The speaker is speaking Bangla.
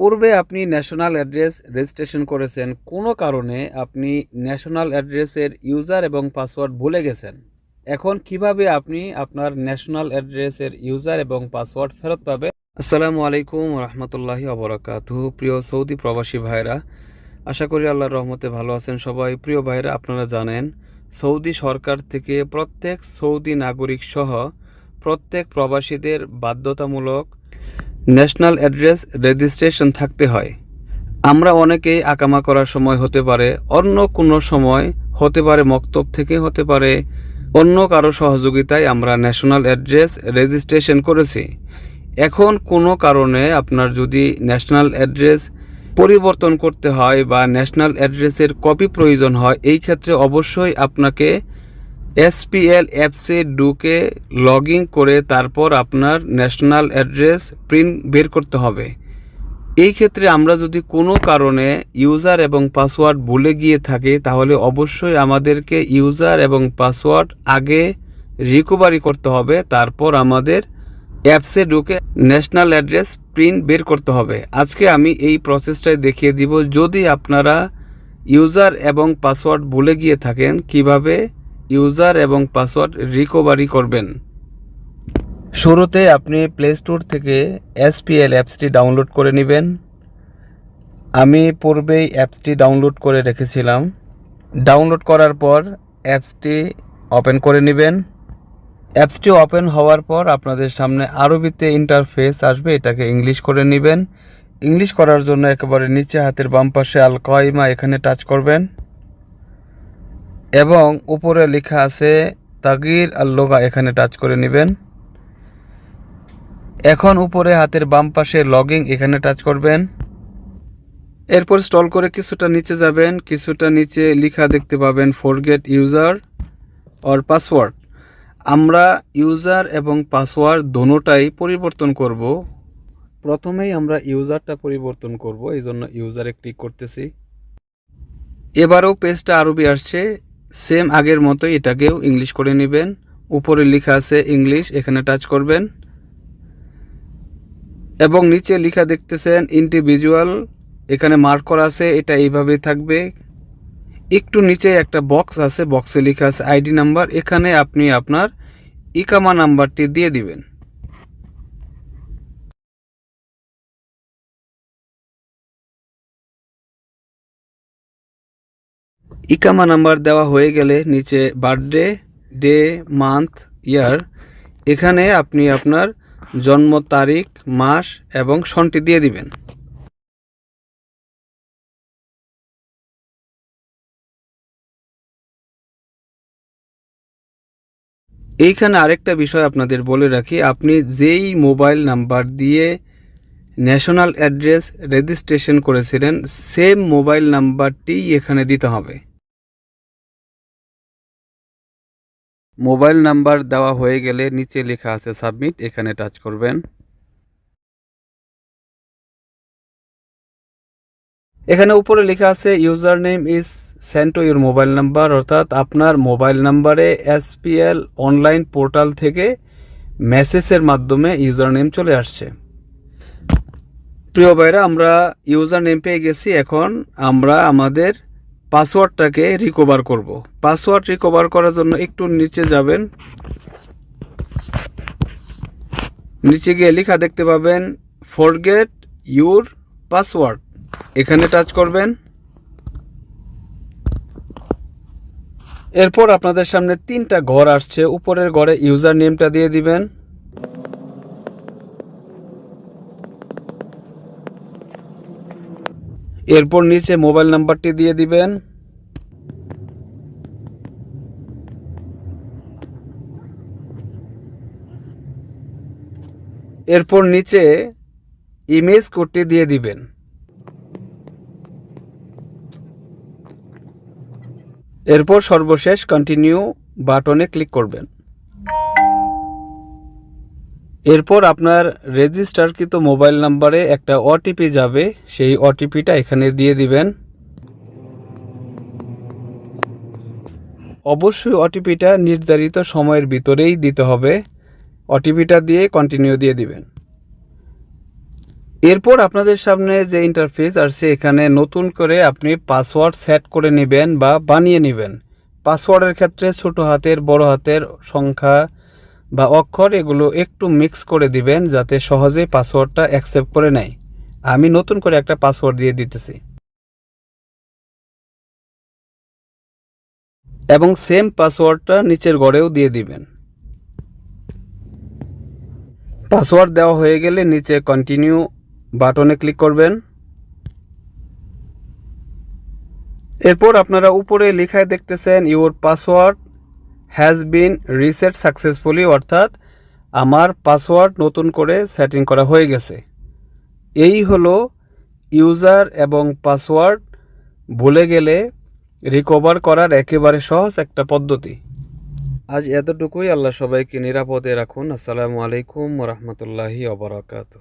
পূর্বে আপনি ন্যাশনাল অ্যাড্রেস রেজিস্ট্রেশন করেছেন, কোনো কারণে আপনি ন্যাশনাল অ্যাড্রেসের ইউজার এবং পাসওয়ার্ড ভুলে গেছেন। এখন কীভাবে আপনি আপনার ন্যাশনাল অ্যাড্রেসের ইউজার এবং পাসওয়ার্ড ফেরত পাবেন? আসসালামু আলাইকুম রহমতুল্লাহি অবরাকাতু প্রিয় সৌদি প্রবাসী ভাইরা আশা করি আল্লাহর রহমতে ভালো আছেন সবাই। প্রিয় ভাইরা আপনারা জানেন, সৌদি সরকার থেকে প্রত্যেক সৌদি নাগরিক সহ প্রত্যেক প্রবাসীদের বাধ্যতামূলক ন্যাশনাল অ্যাড্রেস রেজিস্ট্রেশন থাকতে হয়। আমরা অনেকেই আকামা করার সময় হতে পারে, অন্য কোনো সময় হতে পারে, মক্তব থেকে হতে পারে, অন্য কারও সহযোগিতায় আমরা ন্যাশনাল অ্যাড্রেস রেজিস্ট্রেশন করেছি। এখন কোনো কারণে আপনার যদি ন্যাশনাল অ্যাড্রেস পরিবর্তন করতে হয় বা ন্যাশনাল অ্যাড্রেসের কপি প্রয়োজন হয়, এই ক্ষেত্রে অবশ্যই আপনাকে এসপিএল অ্যাপসে ঢুকে লগ ইন করে তারপর আপনার ন্যাশনাল অ্যাড্রেস প্রিন্ট বের করতে হবে। এই ক্ষেত্রে আমরা যদি কোনো কারণে ইউজার এবং পাসওয়ার্ড ভুলে গিয়ে থাকি, তাহলে অবশ্যই আমাদেরকে ইউজার এবং পাসওয়ার্ড আগে রিকভারি করতে হবে। তারপর আমাদের অ্যাপসে ঢুকে ন্যাশনাল অ্যাড্রেস প্রিন্ট বের করতে হবে। আজকে আমি এই প্রসেসটাই দেখিয়ে দিব। যদি আপনারা ইউজার এবং পাসওয়ার্ড ভুলে গিয়ে থাকেন, কীভাবে ইউজার এবং পাসওয়ার্ড রিকভারি করবেন। শুরুতে আপনি প্লে স্টোর থেকে এসপিএল অ্যাপসটি ডাউনলোড করে নেবেন। আমি পূর্বেই অ্যাপসটি ডাউনলোড করে রেখেছিলাম। ডাউনলোড করার পর অ্যাপসটি ওপেন করে নেবেন। অ্যাপসটি ওপেন হওয়ার পর আপনাদের সামনে আরবিতে ইন্টারফেস আসবে, এটাকে ইংলিশ করে নেবেন। ইংলিশ করার জন্য একেবারে নিচে হাতের বাম পাশে আল কয়মা এখানে টাচ করবেন। এবং উপরে লেখা আছে, তাগির আল লোগা এখানে টাচ করে নেবেন। এখন উপরে হাতের বাম পাশে লগিং এখানে টাচ করবেন। এরপর স্টল করে কিছুটা নিচে যাবেন, কিছুটা নিচে লেখা দেখতে পাবেন, ফরগেট ইউজার অর পাসওয়ার্ড। আমরা ইউজার এবং পাসওয়ার্ড দোনোটাই পরিবর্তন করব। প্রথমেই আমরা ইউজারটা পরিবর্তন করব এই জন্য ইউজারে ক্লিক করতেছি। এবারেও পেজটা আরবি আসছে সেম আগের মতো এটাকেও ইংলিশ করে নেবেন। উপরে লেখা আছে ইংলিশ এখানে টাচ করবেন। এবং নিচে লেখা দেখতেছেন ইন্ডিভিজুয়াল এখানে মার্ক করা আছে, এটা এইভাবেই থাকবে। একটু নিচে একটা বক্স আছে বক্সে লেখা আছে আইডি নাম্বার এখানে আপনি আপনার ইকামা নাম্বারটি দিয়ে দিবেন। ইকামা নাম্বার দেওয়া হয়ে গেলে নিচে বার্থডে, ডে, মান্থ, ইয়ার। এখানে আপনি আপনার জন্ম তারিখ, মাস এবং সনটি দিয়ে দিবেন। এইখানে আরেকটা বিষয় আপনাদের বলে রাখি, আপনি যেই মোবাইল নাম্বার দিয়ে ন্যাশনাল অ্যাড্রেস রেজিস্ট্রেশন করেছিলেন, সেম মোবাইল নাম্বারটি এখানে দিতে হবে। মোবাইল নাম্বার দেওয়া হয়ে গেলে নিচে লেখা আছে সাবমিট, এখানে টাচ করবেন। এখানে উপরে লেখা আছে user name is send to your mobile number অর্থাৎ আপনার মোবাইল নাম্বারে এসপিএল অনলাইন পোর্টাল থেকে মেসেজের মাধ্যমে ইউজার নেম চলে আসছে। প্রিয় ভাইরা, আমরা ইউজার নেম পেয়ে গেছি। এখন আমরা আমাদের পাসওয়ার্ডটাকে রিকভার করব। পাসওয়ার্ড রিকভার করার জন্য একটু নিচে যাবেন। নিচে গিয়ে লেখা দেখতে পাবেন ফরগেট ইউর পাসওয়ার্ড এখানে টাচ করবেন। এরপর আপনাদের সামনে তিনটা ঘর আসছে। উপরের ঘরে ইউজার নেমটা দিয়ে দিবেন। এরপর নিচে মোবাইল নাম্বারটি দিয়ে দিবেন। এরপর নিচে ইমেজ কোডটি দিয়ে দিবেন। এরপর সর্বশেষ কন্টিনিউ বাটনে ক্লিক করবেন। এরপর আপনার রেজিস্টারকৃত মোবাইল নাম্বারে একটা ওটিপি যাবে, সেই ওটিপিটা এখানে দিয়ে দিবেন। অবশ্যই ওটিপিটা নির্ধারিত সময়ের ভিতরেই দিতে হবে। ওটিপিটা দিয়ে কন্টিনিউ দিয়ে দিবেন। এরপর আপনাদের সামনে যে ইন্টারফেস আসছে, এখানে নতুন করে আপনি পাসওয়ার্ড সেট করে নেবেন বা বানিয়ে নেবেন। পাসওয়ার্ডের ক্ষেত্রে ছোট হাতের, বড় হাতের সংখ্যা বা অক্ষর এগুলো একটু মিক্স করে দিবেন যাতে সহজেই পাসওয়ার্ডটা অ্যাকসেপ্ট করে নেয়। আমি নতুন করে একটা পাসওয়ার্ড দিয়ে দিতেছি। এবং সেম পাসওয়ার্ডটা নিচের ঘরেও দিয়ে দিবেন। পাসওয়ার্ড দেওয়া হয়ে গেলে নিচে কন্টিনিউ বাটনে ক্লিক করবেন। এরপর আপনারা উপরে লেখায় দেখতেছেন your password has been reset successfully অর্থাৎ আমার পাসওয়ার্ড নতুন করে সেটিং করা হয়ে গেছে। এই হলো ইউজার এবং পাসওয়ার্ড ভুলে গেলে রিকভার করার একেবারে সহজ একটা পদ্ধতি। আজ এতটুকুই আল্লাহ সবাইকে নিরাপদে রাখুন। আসসালামু আলাইকুম রহমতুল্লাহি অবরাকাতু